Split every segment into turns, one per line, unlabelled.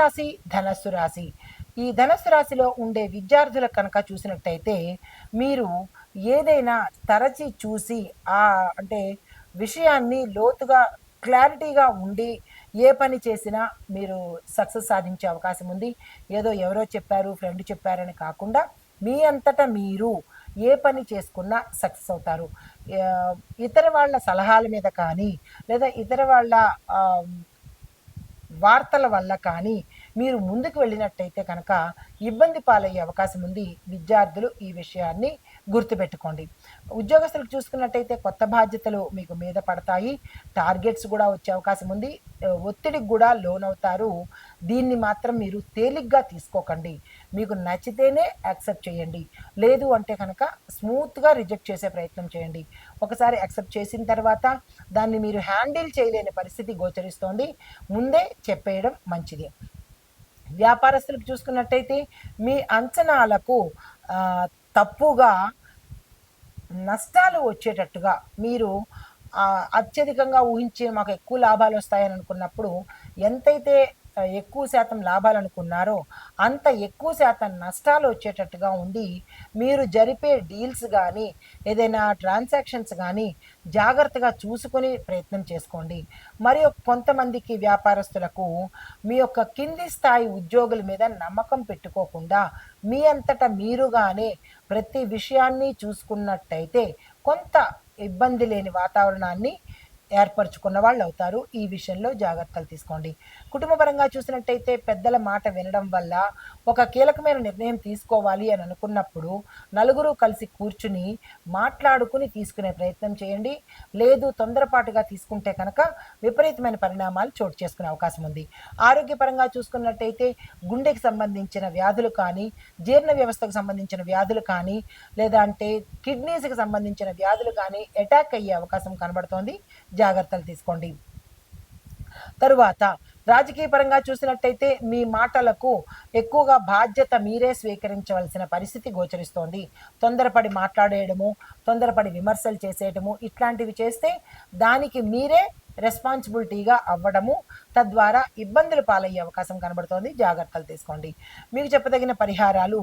రాశి ధనస్సు రాశి. ఈ ధనస్సు రాశిలో ఉండే విద్యార్థుల కనుక చూసినట్టయితే మీరు ఏదైనా తరచి చూసి ఆ అంటే విషయాన్ని లోతుగా క్లారిటీగా ఉండి ఏ పని చేసినా మీరు సక్సెస్ సాధించే అవకాశం ఉంది. ఏదో ఎవరో చెప్పారు ఫ్రెండ్ చెప్పారని కాకుండా మీ అంతటా మీరు ఏ పని చేసుకున్నా సక్సెస్ అవుతారు. ఇతర వాళ్ళ సలహాల మీద కానీ లేదా ఇతర వాళ్ళ వార్తల వల్ల కానీ మీరు ముందుకు వెళ్ళినట్టయితే కనుక ఇబ్బంది పాలయ్యే అవకాశం ఉంది. విద్యార్థులు ఈ విషయాన్ని గుర్తుపెట్టుకోండి. ఉద్యోగస్తులకు చూసుకున్నట్టయితే కొత్త బాధ్యతలు మీకు మీద పడతాయి. టార్గెట్స్ కూడా వచ్చే అవకాశం ఉంది. ఒత్తిడికి కూడా లోనవుతారు. దీన్ని మాత్రం మీరు తేలిగ్గా తీసుకోకండి. మీకు నచ్చితేనే యాక్సెప్ట్ చేయండి. లేదు అంటే కనుక స్మూత్గా రిజెక్ట్ చేసే ప్రయత్నం చేయండి. ఒకసారి యాక్సెప్ట్ చేసిన తర్వాత దాన్ని మీరు హ్యాండిల్ చేయలేని పరిస్థితి గోచరిస్తోంది. ముందే చెప్పేయడం మంచిది. వ్యాపారస్తులకు చూసుకున్నట్టయితే మీ అంచనాలకు తప్పుగా నష్టాలు వచ్చేటట్టుగా మీరు అత్యధికంగా ఊహించి మాకు ఎక్కువ లాభాలు వస్తాయని అనుకున్నప్పుడు ఎంతైతే ఎక్కువ శాతం లాభాలు అనుకున్నారో అంత ఎక్కువ శాతం నష్టాలు వచ్చేటట్టుగా ఉండి మీరు జరిపే డీల్స్ కానీ ఏదైనా ట్రాన్సాక్షన్స్ కానీ జాగ్రత్తగా చూసుకొని ప్రయత్నం చేసుకోండి. మరి కొంతమందికి వ్యాపారస్తులకు మీ యొక్క కింది స్థాయి ఉద్యోగుల మీద నమ్మకం పెట్టుకోకుండా మీ అంతటా మీరుగానే ప్రతి విషయాన్ని చూసుకున్నట్టయితే కొంత ఇబ్బంది లేని వాతావరణాన్ని ఏర్పరచుకున్న వాళ్ళు అవుతారు. ఈ విషయంలో జాగ్రత్తలు తీసుకోండి. కుటుంబపరంగా చూసినట్టయితే పెద్దల మాట వినడం వల్ల ఒక కీలకమైన నిర్ణయం తీసుకోవాలి అని అనుకున్నప్పుడు నలుగురు కలిసి కూర్చుని మాట్లాడుకుని తీసుకునే ప్రయత్నం చేయండి. లేదు తొందరపాటుగా తీసుకుంటే కనుక విపరీతమైన పరిణామాలు చోటు చేసుకునే అవకాశం ఉంది. ఆరోగ్యపరంగా చూసుకున్నట్టయితే గుండెకి సంబంధించిన వ్యాధులు కానీ జీర్ణ వ్యవస్థకు సంబంధించిన వ్యాధులు కానీ లేదా అంటే కిడ్నీస్కి సంబంధించిన వ్యాధులు కానీ అటాక్ అయ్యే అవకాశం కనబడుతోంది. జాగ్రత్తలు తీసుకోండి. తరువాత రాజకీయ పరంగా చూసినట్టయితే మీ మాటలకు ఎక్కువగా బాధ్యత మీరే స్వీకరించవలసిన పరిస్థితి గోచరిస్తోంది. తొందరపడి మాట్లాడేయడము తొందరపడి విమర్శలు చేసేయడము ఇట్లాంటివి చేస్తే దానికి మీరే రెస్పాన్సిబిలిటీగా అవ్వడము తద్వారా ఇబ్బందులు పాలయ్యే అవకాశం కనబడుతోంది. జాగ్రత్తలు తీసుకోండి. మీకు చెప్పదగిన పరిహారాలు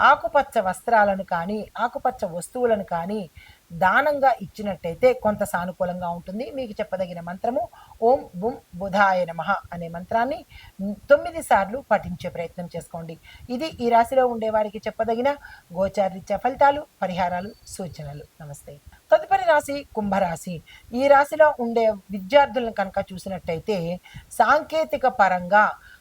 ఆకుపచ్చ వస్త్రాలను కానీ ఆకుపచ్చ వస్తువులను కానీ దానంగా ఇచ్చినట్టయితే కొంత సానుకూలంగా ఉంటుంది. మీకు చెప్పదగిన మంత్రము ఓం బుం బుధాయ నమః అనే మంత్రాన్ని తొమ్మిది సార్లు పఠించే ప్రయత్నం చేసుకోండి. ఇది ఈ రాశిలో ఉండే వారికి చెప్పదగిన గోచారీత్య ఫలితాలు పరిహారాలు సూచనలు. నమస్తే. తదుపరి రాశి కుంభరాశి. ఈ రాశిలో ఉండే విద్యార్థులను కనుక చూసినట్టయితే సాంకేతిక పరంగా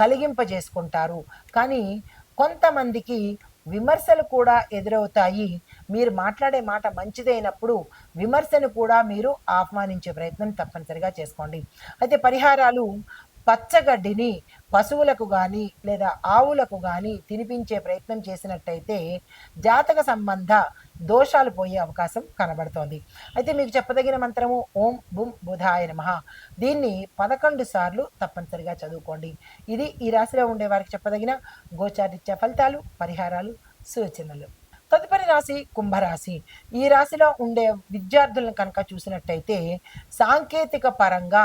కలిగింపజేసుకుంటారు. కానీ కొంతమందికి విమర్శలు కూడా ఎదురవుతాయి. మీరు మాట్లాడే మాట మంచిదైనప్పుడు విమర్శను కూడా మీరు ఆహ్వానించే ప్రయత్నం తప్పనిసరిగా చేసుకోండి. అయితే పరిహారాలు పచ్చగడ్డిని పశువులకు కానీ లేదా ఆవులకు కానీ తినిపించే ప్రయత్నం చేసినట్టయితే జాతక సంబంధ దోషాలు పోయే అవకాశం కనబడుతోంది. అయితే మీకు చెప్పదగిన మంత్రము ఓం బుం బుధాయ నమః. దీన్ని పదకొండు సార్లు తప్పనిసరిగా చదువుకోండి. ఇది ఈ రాశిలో ఉండే వారికి చెప్పదగిన గోచారిత్య ఫలితాలు పరిహారాలు సూచనలు. తదుపరి రాశి కుంభరాశి. ఈ రాశిలో ఉండే విద్యార్థులను కనుక చూసినట్టయితే సాంకేతిక పరంగా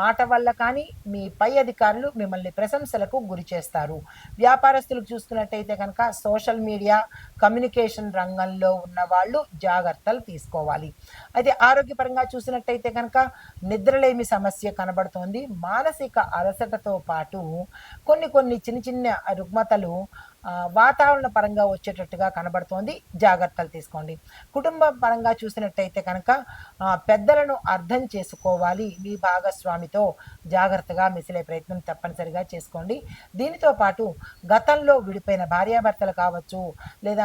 మాట వల్ల కానీ మీ పై అధికారులు మిమ్మల్ని ప్రశంసలకు గురి చేస్తారు. వ్యాపారస్తులకు చూసుకున్నట్టయితే కనుక సోషల్ మీడియా కమ్యూనికేషన్ రంగంలో ఉన్న వాళ్ళు జాగ్రత్తలు తీసుకోవాలి. అయితే ఆరోగ్యపరంగా చూసినట్టయితే కనుక నిద్రలేమి సమస్య కనబడుతోంది. మానసిక అలసటతో పాటు కొన్ని కొన్ని చిన్న చిన్న రుగ్మతలు వాతావరణ పరంగా వచ్చేటట్టుగా కనబడుతోంది. జాగ్రత్తలు తీసుకోండి. కుటుంబ పరంగా చూసినట్టయితే కనుక పెద్దలను అర్థం చేసుకోవాలి. మీ భాగస్వామితో జాగ్రత్తగా మిసిలే ప్రయత్నం తప్పనిసరిగా చేసుకోండి. దీనితో పాటు గతంలో విడిపోయిన భార్యాభర్తలు కావచ్చు లేదా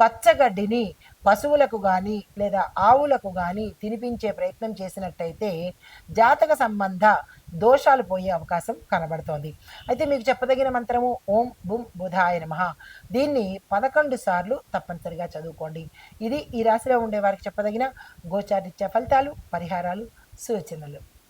పచ్చగడ్డిని పశువులకు కానీ లేదా ఆవులకు కానీ తినిపించే ప్రయత్నం చేసినట్టయితే జాతక సంబంధ దోషాలు పోయే అవకాశం కనబడుతోంది. అయితే మీకు చెప్పదగిన మంత్రము ఓం బుం బుధాయ నమ. దీన్ని పదకొండు సార్లు తప్పనిసరిగా చదువుకోండి. ఇది ఈ రాశిలో ఉండే వారికి చెప్పదగిన గోచారిత్య ఫలితాలు పరిహారాలు సూచనలు.